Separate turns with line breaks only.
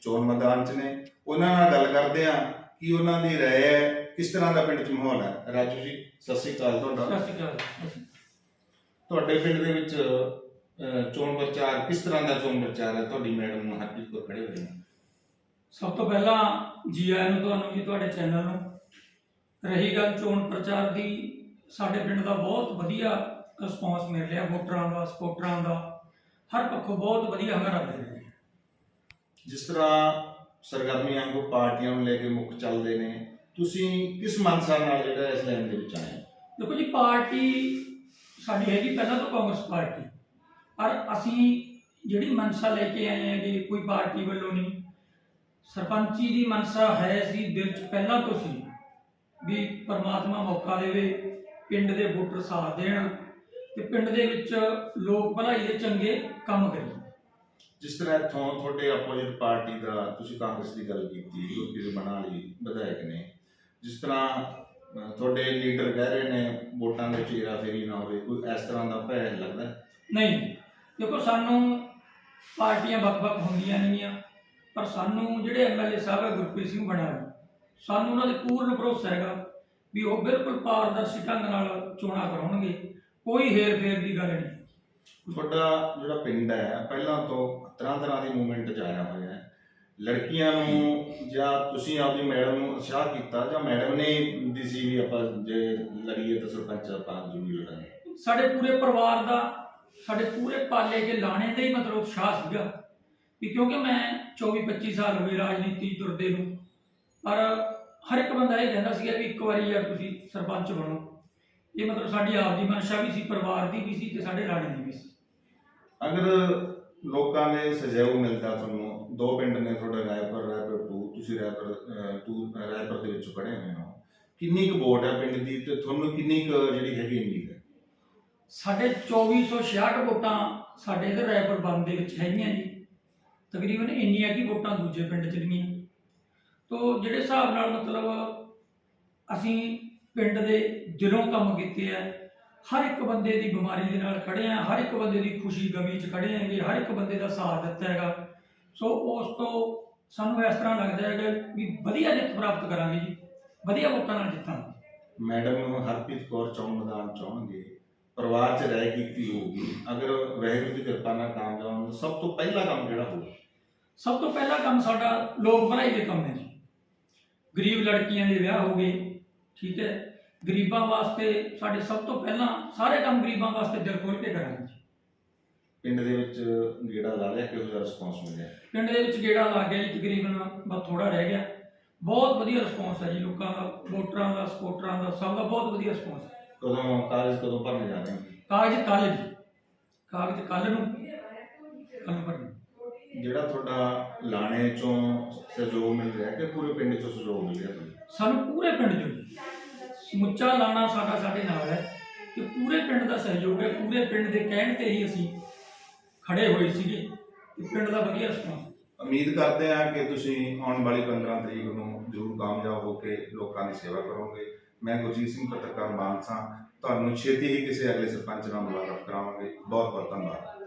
ਚੋਣ ਮੈਦਾਨ 'ਚ ਨੇ। ਉਹਨਾਂ ਨਾਲ ਗੱਲ ਕਰਦੇ ਆ ਕਿ ਉਹਨਾਂ ਦੀ ਰਾਏ ਹੈ ਕਿਸ ਤਰ੍ਹਾਂ ਦਾ ਪਿੰਡ 'ਚ ਮਾਹੌਲ ਹੈ। ਰਾਜੂ ਜੀ ਸਤਿ ਸ੍ਰੀ ਅਕਾਲ ਤੁਹਾਡਾ।
ਸਤਿ ਸ਼੍ਰੀ ਅਕਾਲ।
ਤੁਹਾਡੇ ਪਿੰਡ ਦੇ ਵਿੱਚ ਅਹ, ਚੋਣ ਪ੍ਰਚਾਰ ਕਿਸ ਤਰ੍ਹਾਂ ਦਾ ਚੋਣ ਪ੍ਰਚਾਰ ਹੈ? ਤੁਹਾਡੀ ਮੈਡਮ ਨੂੰ ਹਰਪ੍ਰੀਤ ਕੌਰ ਖੜੇ ਹੋਏ ਨੇ।
ਸਭ ਤੋਂ ਪਹਿਲਾਂ ਜੀ ਆਇਆਂ ਨੂੰ ਤੁਹਾਨੂੰ ਜੀ ਤੁਹਾਡੇ ਚੈਨਲ ਨੂੰ ਰਹੀ ਗੱਲ ਚੋਣ ਪ੍ਰਚਾਰ ਦੀ। ਸਾਡੇ ਪਿੰਡ ਦਾ ਬਹੁਤ ਵਧੀਆ ਰਿਸਪੌਂਸ ਮਿਲ ਰਿਹਾ ਵੋਟਰਾਂ ਦਾ ਸਪੋਰਟਰਾਂ ਦਾ। ਹਰ ਪੱਖੋਂ ਬਹੁਤ ਵਧੀਆ ਹੰਗਾਰਾ ਮਿਲ ਰਿਹਾ।
ਜਿਸ ਤਰ੍ਹਾਂ ਸਰਗਰਮੀਆਂ ਨੂੰ ਪਾਰਟੀਆਂ ਨੂੰ ਲੈ ਕੇ ਮੁੱਖ ਚੱਲਦੇ ਨੇ, ਤੁਸੀਂ ਕਿਸ ਮਨਸਾ ਨਾਲ ਜਿਹੜਾ ਇਸ ਲਾਈਨ ਦੇ ਵਿੱਚ ਆਏ?
ਦੇਖੋ ਜੀ, ਪਾਰਟੀ ਸਾਡੀ ਹੈਗੀ ਪਹਿਲਾਂ ਤੋਂ ਕਾਂਗਰਸ ਪਾਰਟੀ। ਪਰ ਅਸੀਂ ਜਿਹੜੀ ਮਨਸਾ ਲੈ ਕੇ ਆਏ ਹੈਗੇ, ਕੋਈ ਪਾਰਟੀ ਵੱਲੋਂ ਨਹੀਂ। ਸਰਪੰਚੀ ਦੀ ਮਨਸਾ ਹੈ ਸੀ, ਦਿਲ ਚ ਪਹਿਲਾਂ ਤੋਂ ਸੀ ਵੀ ਪਰਮਾਤਮਾ ਮੌਕਾ ਦੇਵੇ, ਪਿੰਡ ਦੇ ਵੋਟਰ ਸਾਥ ਦੇਣ ਤੇ ਪਿੰਡ ਦੇ ਵਿੱਚ ਲੋਕ ਭਲਾਈ ਦੇ ਚੰਗੇ ਕੰਮ ਕਰੀਏ।
ਜਿਸ ਤਰ੍ਹਾਂ ਇੱਥੋਂ ਤੁਹਾਡੇ ਆਪੋਜ਼ਿਟ ਪਾਰਟੀ ਦਾ ਤੁਸੀਂ ਕਾਂਗਰਸ ਦੀ ਗੱਲ ਕੀਤੀ ਗੁਰਪ੍ਰੀਤ ਬਣਾ ਲਈ ਵਿਧਾਇਕ ਨੇ। ਜਿਸ ਤਰ੍ਹਾਂ ਤੁਹਾਡੇ ਲੀਡਰ ਕਹਿ ਰਹੇ ਨੇ ਵੋਟਾਂ ਦੇ ਚੀਰਾ ਫੇਰੀ ਨਾ ਹੋਵੇ ਕੋਈ ਇਸ ਤਰ੍ਹਾਂ ਦਾ ਭੈ ਲੱਗਦਾ?
ਨਹੀਂ। ਦੇਖੋ ਸਾਨੂੰ ਪਾਰਟੀਆਂ ਵੱਖ-ਵੱਖ ਹੁੰਦੀਆਂ ਨੇਗੀਆਂ ਪਰ ਸਾਨੂੰ ਜਿਹੜੇ ਐਮਐਲਏ ਸਾਹਿਬ ਹੈ ਗੁਰਪ੍ਰੀਤ ਸਿੰਘ ਬਣਾਇਆ ਸਾਨੂੰ ਉਹਨਾਂ ਦੇ ਪੂਰਨ ਭਰੋਸਾ ਹੈਗਾ ਵੀ ਉਹ ਬਿਲਕੁਲ ਪਾਰਦਰਸ਼ੀ ਢੰਗ ਨਾਲ ਚੋਣਾਂ ਕਰਾਉਣਗੇ ਕੋਈ ਹੇਰ-ਫੇਰ ਦੀ ਗੱਲ ਨਹੀਂ।
ਤੁਹਾਡਾ ਜਿਹੜਾ ਪਿੰਡ ਹੈ ਪਹਿਲਾਂ ਤੋਂ ਤਰ੍ਹਾਂ ਤਰ੍ਹਾਂ ਦੀ ਮੂਵਮੈਂਟ ਚ ਆਇਆ ਹੋਇਆ ਹੈ। ਲੜਕੀਆਂ ਨੂੰ ਜਾਂ ਤੁਸੀਂ ਆਪਦੀ ਮੈਡਮ ਨੂੰ ਉਤਸ਼ਾਹ ਕੀਤਾ ਜਾਂ ਮੈਡਮ ਨੇ ਦੀ ਸੀ ਵੀ ਆਪਾਂ ਜੇ ਲੜੀਏ ਤਾਂ ਸਰਪੰਚ ਆਪਾਂ ਜ਼ਰੂਰ ਲੜਾਂਗੇ।
ਸਾਡੇ ਪੂਰੇ ਪਰਿਵਾਰ ਦਾ ਸਾਡੇ ਪੂਰੇ ਪਾਲੇ ਕੇ ਲਾਣੇ ਦਾ ਹੀ ਮਤਲਬ ਉਤਸ਼ਾਹ ਸੀਗਾ ਵੀ ਕਿਉਂਕਿ ਮੈਂ 24 25 ਸਾਲ ਹੋਏ ਰਾਜਨੀਤੀ ਤੁਰਦੇ ਨੂੰ ਪਰ ਹਰ ਇੱਕ ਬੰਦਾ ਇਹ ਕਹਿੰਦਾ ਸੀਗਾ ਵੀ ਇੱਕ ਵਾਰੀ ਯਾਰ ਤੁਸੀਂ ਸਰਪੰਚ ਬਣੋ। ਇਹ ਮਤਲਬ ਸਾਡੀ ਆਪ ਦੀ ਮਨਸ਼ਾ ਵੀ ਸੀ ਪਰਿਵਾਰ ਦੀ ਵੀ ਸੀ ਤੇ ਸਾਡੇ ਲਾਣੇ ਦੀ ਵੀ ਸੀ।
ਅਗਰ ਲੋਕਾਂ ਦੇ ਸਹਿਯੋਗ ਮਿਲਦਾ ਤੁਹਾਨੂੰ, ਦੋ ਪਿੰਡ ਨੇ ਤੁਹਾਡੇ ਰਾਏਪੁਰ ਰਾਏਪੁਰ 2 ਤੁਸੀਂ ਰਾਏਪੁਰ 2 ਰਾਏਪੁਰ ਦੇ ਵਿੱਚ ਪੜ੍ਹੇ ਹੋਏ ਹੋ। ਕਿੰਨੀ ਕੁ ਵੋਟ ਹੈ ਪਿੰਡ ਦੀ ਤੇ ਤੁਹਾਨੂੰ ਕਿੰਨੀ ਕੁ ਜਿਹੜੀ ਹੈਗੀ ਉਮੀਦ ਹੈ?
ਸਾਡੇ 2466 ਵੋਟਾਂ ਸਾਡੇ ਇਧਰ ਰਾਏਪੁਰ ਬੰਦ ਦੇ ਵਿੱਚ ਹੈਗੀਆਂ ਜੀ। ਤਕਰੀਬਨ ਇੰਨੀਆਂ ਕੀ ਵੋਟਾਂ ਦੂਜੇ ਪਿੰਡ ਚ ਨਹੀਂ ਤੋ ਜਿਹੜੇ ਹਿਸਾਬ ਨਾਲ ਮਤਲਬ ਅਸੀਂ ਪਿੰਡ ਦੇ ਦਿਲੋਂ ਕੰਮ ਕੀਤੇ ਆ ਹਰ ਇੱਕ ਬੰਦੇ ਦੀ ਬਿਮਾਰੀ ਦੇ ਨਾਲ ਖੜੇ ਆ ਹਰ ਇੱਕ ਬੰਦੇ ਦੀ ਖੁਸ਼ੀ ਗਮੀ 'ਚ ਖੜੇ ਆਂਗੇ ਹਰ ਇੱਕ ਬੰਦੇ ਦਾ ਸਾਥ ਦਿੱਤਾ ਹੈਗਾ। ਸੋ ਉਸ ਤੋਂ ਸਾਨੂੰ ਇਸ ਤਰ੍ਹਾਂ ਲੱਗਦਾ ਹੈਗਾ ਵੀ ਵਧੀਆ ਜਿੱਤ ਪ੍ਰਾਪਤ ਕਰਾਂਗੇ ਜੀ ਵਧੀਆ ਵੋਟਾਂ ਨਾਲ ਜਿੱਤਾਂਗੇ।
ਮੈਡਮ ਨੂੰ ਹਰਪ੍ਰੀਤ ਕੌਰ ਚੌਣ ਮੈਦਾਨ ਚਾਹਣਗੇ ਪਰਿਵਾਰ 'ਚ ਰਹਿ ਕੀਤੀ ਹੋਊਗੀ? ਅਗਰ ਵਾਹਿਗੁਰੂ ਦੀ ਕਿਰਪਾ ਨਾਲ ਕਾਮਯਾਬ ਹੋਣ ਸਭ ਤੋਂ ਪਹਿਲਾ ਕੰਮ ਜਿਹੜਾ ਹੋਊ
ਸਭ ਤੋਂ ਪਹਿਲਾ ਕੰਮ ਸਾਡਾ ਲੋਕ ਭਲਾਈ ਦੇ ਕੰਮ ਹੈ ਜੀ। ਗਰੀਬ ਲੜਕੀਆਂ ਦੇ ਵਿਆਹ ਹੋ ਗਏ ਠੀਕ ਹੈ। ਗਰੀਬਾਂ ਵਾਸਤੇ ਸਾਡੇ ਸਭ ਤੋਂ ਪਹਿਲਾਂ ਸਾਰੇ ਕੰਮ ਗਰੀਬਾਂ ਵਾਸਤੇ ਦਿਲ ਖੋਲ੍ਹ ਕੇ ਕਰਾਂਗੇ ਜੀ।
ਪਿੰਡ ਦੇ ਵਿੱਚ ਗੇੜਾ ਲਾ ਲਿਆ ਕਿਹੋ ਜਿਹਾ ਰਿਸਪੌਂਸ ਮਿਲਿਆ?
ਪਿੰਡ ਦੇ ਵਿੱਚ ਗੇੜਾ ਲੱਗ ਗਿਆ ਜੀ ਤਕਰੀਬਨ ਬਸ ਥੋੜਾ ਰਹਿ ਗਿਆ। ਬਹੁਤ ਵਧੀਆ ਰਿਸਪੌਂਸ ਹੈ ਜੀ ਲੋਕਾਂ ਦਾ ਵੋਟਰਾਂ ਦਾ ਸਪੋਰਟਰਾਂ ਦਾ ਸਭ ਦਾ ਬਹੁਤ ਵਧੀਆ ਰਿਸਪੌਂਸ ਹੈ।
ਕਦੋਂ ਕਾਗਜ਼ ਕਦੋਂ ਭਰਨੇ ਜਾ ਰਹੇ ਹੋ?
ਕਾਗਜ਼ ਕੱਲ ਜੀ। ਕਾਗਜ਼ ਕੱਲ ਨੂੰ ਕੱਲ ਭਰਨੇ।
ਜਿਹੜਾ ਤੁਹਾਡਾ ਲਾਣੇ ਚੋਂ ਸਹਿਯੋਗ ਮਿਲ ਰਿਹਾ ਕਿ ਪੂਰੇ ਪਿੰਡ ਚੋਂ ਸਹਿਯੋਗ ਮਿਲ ਰਿਹਾ
ਸਾਨੂੰ ਪੂਰੇ ਪਿੰਡ ਚੋਂ ਜੀ, ਸਮੁੱਚਾ ਲਾਣਾ ਸਾਡਾ ਸਾਡੇ ਨਾਲ ਹੈ ਤੇ ਪੂਰੇ ਪਿੰਡ ਦਾ ਸਹਿਯੋਗ ਹੈ, ਪੂਰੇ ਪਿੰਡ ਦੇ ਕਹਿਣ ਤੇ ਹੀ ਅਸੀਂ ਖੜੇ ਹੋਏ ਸੀਗੇ ਤੇ ਪਿੰਡ ਦਾ ਵਧੀਆ ਰਿਸਪਾਂਸ
ਉਮੀਦ ਕਰਦੇ ਹਾਂ ਕਿ ਤੁਸੀਂ ਆਉਣ ਵਾਲੀ 15 ਤਰੀਕ ਨੂੰ ਜ਼ਰੂਰ ਕਾਮਯਾਬ ਹੋ ਕੇ ਲੋਕਾਂ ਦੀ ਸੇਵਾ ਕਰੋਗੇ। ਮੈਂ ਗੁਰਜੀਤ ਸਿੰਘ ਪੱਤਰਕਾਰ ਮਾਨਸਾ, ਤੁਹਾਨੂੰ ਛੇਤੀ ਹੀ ਕਿਸੇ ਅਗਲੇ ਸਰਪੰਚ ਨਾਲ ਮੁਲਾਕਾਤ ਕਰਾਵਾਂਗੇ। ਬਹੁਤ ਬਹੁਤ ਧੰਨਵਾਦ।